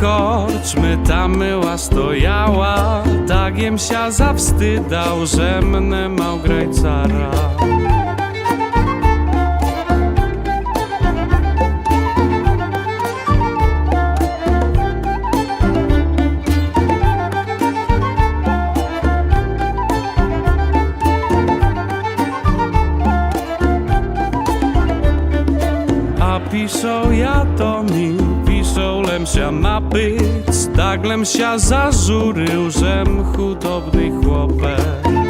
korczmy ta myła stojała. Jem się zawstydał, że mnie mał grajcara piszą ja to mi, piszą lem się ma być Tak lem się zażurył, żem hudobny chłopec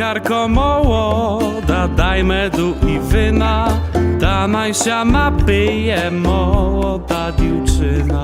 Synkarko mołoda, daj medu i wina Ta najsia ma pyje młoda dziewczyna